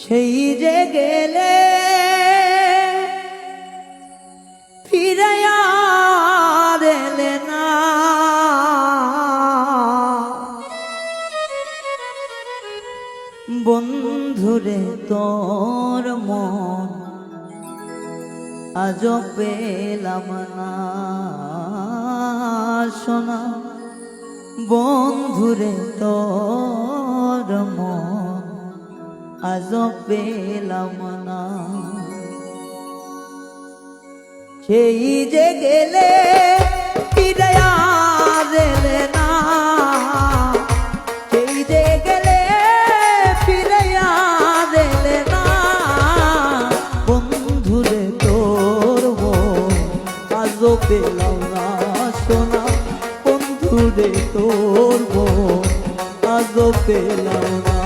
সেই যে গেলে না। বন্ধুরে তোর মন আজ পেলাম না। শোনা বন্ধুরে তোর মন আজ পেলাম না। সেই যে গেলে ফিরে আর এলে না। সেই গেলে ফিরে আর এলে না। বন্ধুরে তোর আজও পেলাম না শোনা বন্ধুরে তোর আজও পেলাম না।